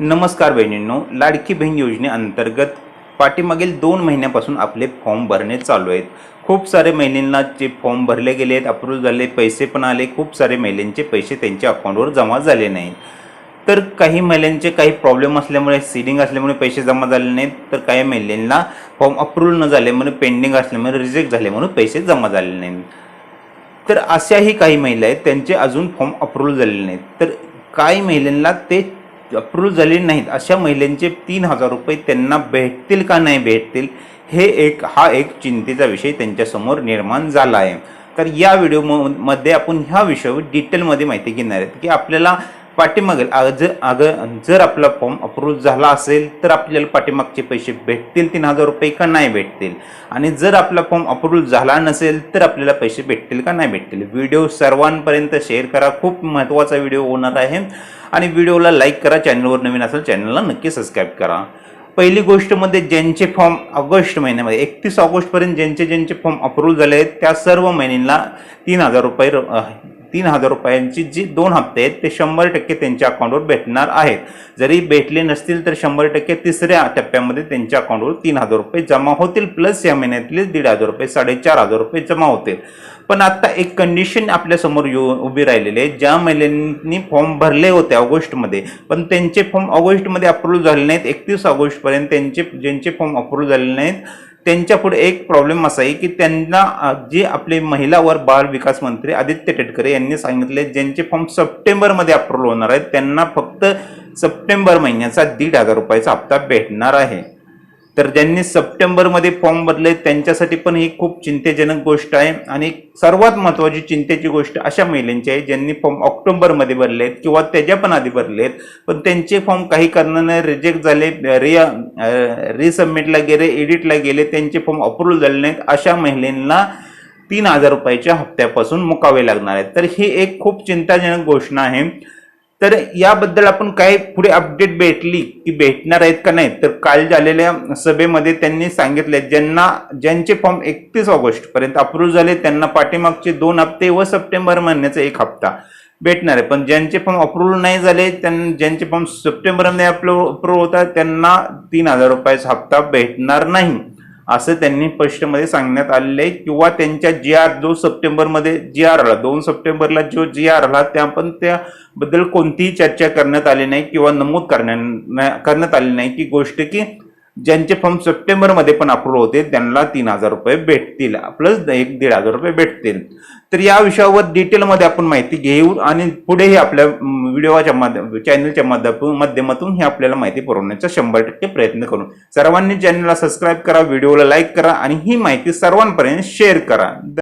नमस्कार बहिणींनो लाडकी बहीण योजनेअंतर्गत पाठीमागील दोन महिन्यापासून आपले फॉर्म भरणे चालू आहेत. खूप सारे महिलांना जे फॉर्म भरले गेले आहेत अप्रूव्ह झाले पैसे पण आले खूप सारे महिलांचे पैसे त्यांच्या अकाउंटवर जमा झाले नाहीत. तर काही महिलांचे काही प्रॉब्लेम असल्यामुळे सीडिंग असल्यामुळे पैसे जमा झाले नाहीत. तर काही महिलांना फॉर्म अप्रूव्ह न झाले म्हणून पेंडिंग असल्यामुळे रिजेक्ट झाले म्हणून पैसे जमा झाले नाहीत. तर अशाही काही महिला आहेत त्यांचे अजून फॉर्म अप्रूव्ह झालेले नाहीत. तर काही महिलांना ते अप्रूव्ह झाले नाहीत अशा महिलांचे तीन हजार रुपये त्यांना भेटतील का नाही भेटतील हे एक हा एक चिंतेचा विषय त्यांच्यासमोर निर्माण झाला आहे तर या व्हिडिओमध्ये आपण ह्या विषयावर डिटेलमध्ये माहिती घेणार आहेत की आपल्याला पाठीमागेल अग- जर अग जर आपला फॉर्म अप्रूव्ह झाला असेल तर आपल्याला पाठीमागचे पैसे भेटतील तीन हजार रुपये का नाही भेटतील? आणि जर आपला फॉर्म अप्रूव्ह झाला नसेल तर आपल्याला पैसे भेटतील का नाही भेटतील? व्हिडिओ सर्वांपर्यंत शेअर करा. खूप महत्त्वाचा व्हिडिओ होणार आहे. आणि व्हिडिओला लाईक करा. चॅनलवर नवीन असेल चॅनलला नक्की सबस्क्राईब करा. पहिली गोष्टमध्ये म्हणजे ज्यांचे फॉर्म ऑगस्ट महिन्यामध्ये एकतीस ऑगस्टपर्यंत ज्यांचे ज्यांचे फॉर्म अप्रूव्ह झाले आहेत त्या सर्व महिन्यांना तीन हजार रुपये र- तीन हजार रुपयांची जी दोन हप्ते आहेत ते शंभर टक्के त्यांच्या अकाउंटवर भेटणार आहेत. जरी भेटले नसतील तर शंभर टक्के तिसऱ्या टप्प्यामध्ये त्यांच्या अकाउंटवर तीन हजार रुपये जमा होतील. प्लस या महिन्यातले दीड हजार रुपये साडेचार हजार रुपये जमा होतील. पण आता एक कंडिशन आपल्यासमोर येऊ उभी राहिलेली आहे. ज्या महिलांनी फॉर्म भरले होते ऑगस्टमध्ये पण त्यांचे फॉर्म ऑगस्टमध्ये अप्रूव्ह झाले नाहीत. एकतीस ऑगस्टपर्यंत त्यांचे ज्यांचे फॉर्म अप्रूव्ह झाले नाहीत त्यांच्या पुढे एक प्रॉब्लेम असा आहे की त्यांना जे आपले महिला व बाल विकास मंत्री आदित्य टेटकरे यांनी सांगितले ज्यांचे फॉर्म सप्टेंबरमध्ये अप्रूव्हल होणार आहेत त्यांना फक्त सप्टेंबर महिन्याचा दीड हजार रुपयाचा हप्ता भेटणार आहे. तर ज्यांनी सप्टेंबरमध्ये फॉर्म भरले त्यांच्यासाठी पण ही खूप चिंतेजनक गोष्ट आहे. आणि सर्वात महत्त्वाची चिंतेची गोष्ट अशा महिलांची आहे ज्यांनी फॉर्म ऑक्टोबरमध्ये भरलेत किंवा त्याच्या पण आधी भरलेत पण त्यांचे फॉर्म काही कारणाने रिजेक्ट झाले रि रिसबमिटला गेले एडिटला गेले त्यांचे फॉर्म अप्रूव्ह झाले नाहीत अशा महिलांना तीन हजार रुपयाच्या हप्त्यापासून मुकावे लागणार आहेत. तर ही एक खूप चिंताजनक घोषणा आहे. तर याबद्दल आपण काय पुढे अपडेट भेटली की भेटणार आहेत का नाही? तर काल झालेल्या सभेमध्ये त्यांनी सांगितले ज्यांना ज्यांचे फॉर्म एकतीस ऑगस्ट पर्यंत अप्रूव्ह झाले त्यांना पाठीमागचे दोन हप्ते व सप्टेंबर महिन्याचा एक हप्ता भेटणार आहे. पण ज्यांचे फॉर्म अप्रूव्ह नाही झाले त्यां ज्यांचे फॉर्म सप्टेंबरमध्ये अप्रूव्ह होतात त्यांना तीन हजार रुपयाचा हप्ता भेटणार नाही. असं त्यांनी स्पष्टमध्ये सांगण्यात आलेलं आहे. किंवा त्यांच्या जी आर जो सप्टेंबरमध्ये जी आर आला दोन सप्टेंबरला जो जी आर आला त्या पण त्याबद्दल कोणतीही चर्चा करण्यात आली नाही किंवा नमूद करण्यात करण्यात आली नाही. की गोष्ट की ज्यांचे फॉर्म सप्टेंबरमध्ये पण अप्रूव्ह होते त्यांना तीन हजार रुपये भेटतील. प्लस एक दीड हजार रुपये भेटतील. तर या विषयावर डिटेलमध्ये आपण माहिती घेऊ आणि पुढेही आपल्या व्हिडिओच्या माध्यम चॅनलच्या माध्यमातून माध्यमातून ही आपल्याला माहिती पुरवण्याचा शंभर टक्के प्रयत्न करू. सर्वांनी चॅनलला सबस्क्राईब करा व्हिडिओला लाईक करा आणि ही माहिती सर्वांपर्यंत शेअर करा.